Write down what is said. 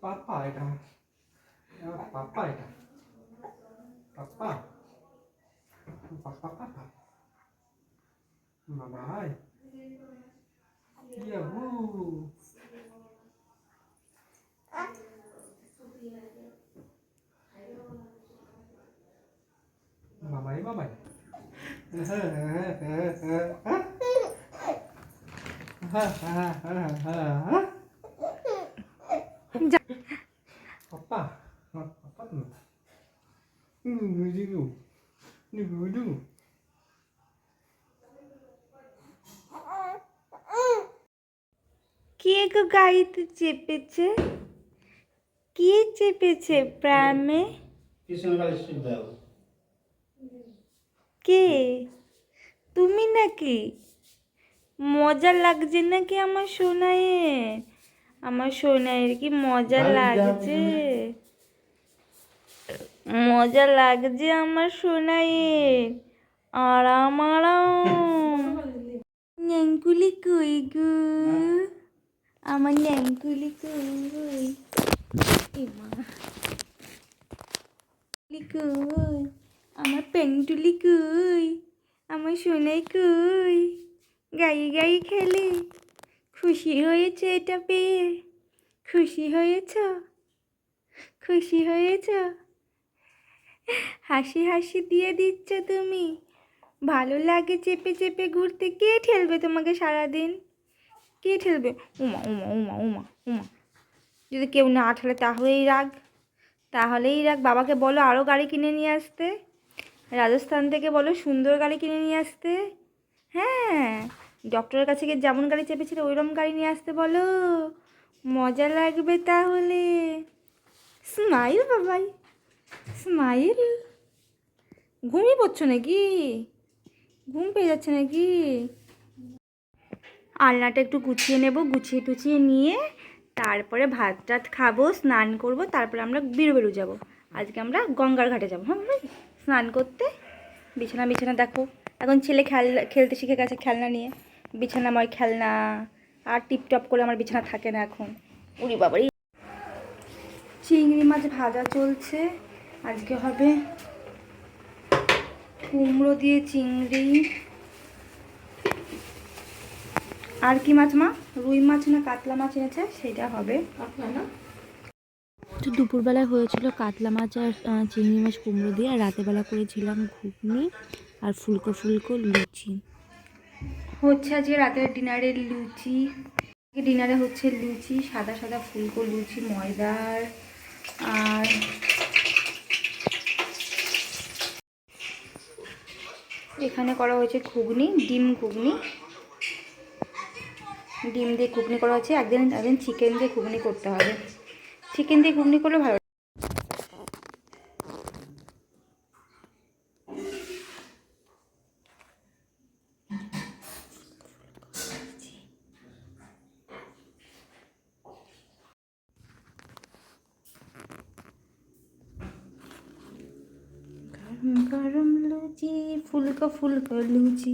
Papai, tá? Papai, tá? Papá. Papá, papá. Mamãe. Yahoo. Mamãe, mamãe. পাপা মামা high Yahoo মামাই মামাই Papa, papa. Ini dulu, ini dulu. কে গো গাড়িতে চেপেছে কে চেপেছে প্রামে পিছনে গাড়ি দাও কে? তুমি নাকি? মজা লাগছে নাকি আমার সোনাইয়ের? আমার সোনাইয়ের কি মজা লাগছে? মজা লাগছে আমার সোনাইয়ের। আরাম আরাম। ন্যাংকুলি কই গো? আমার ন্যাংকুলি কই মা। কই? আমার পেন্টুলি কই? আমার সোনাই কই? গায়ে গায়ে খেলে। খুশি হয়েছে এটা পেয়ে। খুশি হয়েছ? খুশি হয়েছ? হাসি হাসি দিয়ে দিচ্ছ তুমি। ভালো লাগে চেপে চেপে ঘুরতে। কে ঠেলবে তোমাকে সারাদিন? কে ঠেলবে? উমা উমা উমা উমা উমা। যদি কেউ না ঠেলে তাহলেই রাগ। তাহলেই রাগ। বাবাকে বলো আরও গাড়ি কিনে নিয়ে আসতে। রাজস্থান থেকে বলো, সুন্দর গাড়ি কিনে নিয়ে আসতে। হ্যাঁ ডক্টরের কাছে গিয়ে যেমন গাড়ি চেপেছিল, ওইরকম গাড়ি নিয়ে আসতে বলো। মজা লাগবে তাহলে। স্মাইল বাবাই স্মাইল ঘুমিয়ে পড়ছো নাকি? ঘুম পেয়ে যাচ্ছে নাকি? আলনাটা একটু গুছিয়ে নেব, গুছিয়ে টুছিয়ে নিয়ে তারপরে ভাত টাত খাব, স্নান করব, তারপরে আমরা বেরো বেরো যাব। আজকে আমরা গঙ্গার ঘাটে যাব হ্যাঁ? স্নান করতে। বিছানা বিছানা দেখো। এখন ছেলে খেল, খেলতে শিখে গেছে খেলনা নিয়ে। বিছানাময় খেলনা। আর টিপটপ করে আমার বিছানা থাকে না এখন। উড়ি বাবারই চিংড়ি মাছ ভাজা চলছে। আজকে হবে কুমড়ো দিয়ে চিংড়ি। আর কি মাছ মা? রুই মাছ না কাতলা মাছ এনেছে? সেটা হবে। তো দুপুরবেলায় হয়েছিল কাতলা মাছ আর চিংড়ি মাছ কুমড়ো দিয়ে, আর রাতেরবেলা করেছিলাম ঘুগনি আর ফুলকো ফুলকো লুচি। হচ্ছে আজকে রাতের ডিনারে লুচি। ডিনারে হচ্ছে লুচি, সাদা সাদা ফুলকো লুচি, ময়দার, আর এখানে করা হয়েছে ঘুগনি, ডিম ঘুগনি। ডিম দিয়ে ঘুগনি করা হচ্ছে। একদিন একদিন চিকেন দিয়ে ঘুগনি করতে হবে। চিকেন দিয়ে ঘুগনি করলে ভালো গরম লুচি ফুলকো ফুলকো লুচি।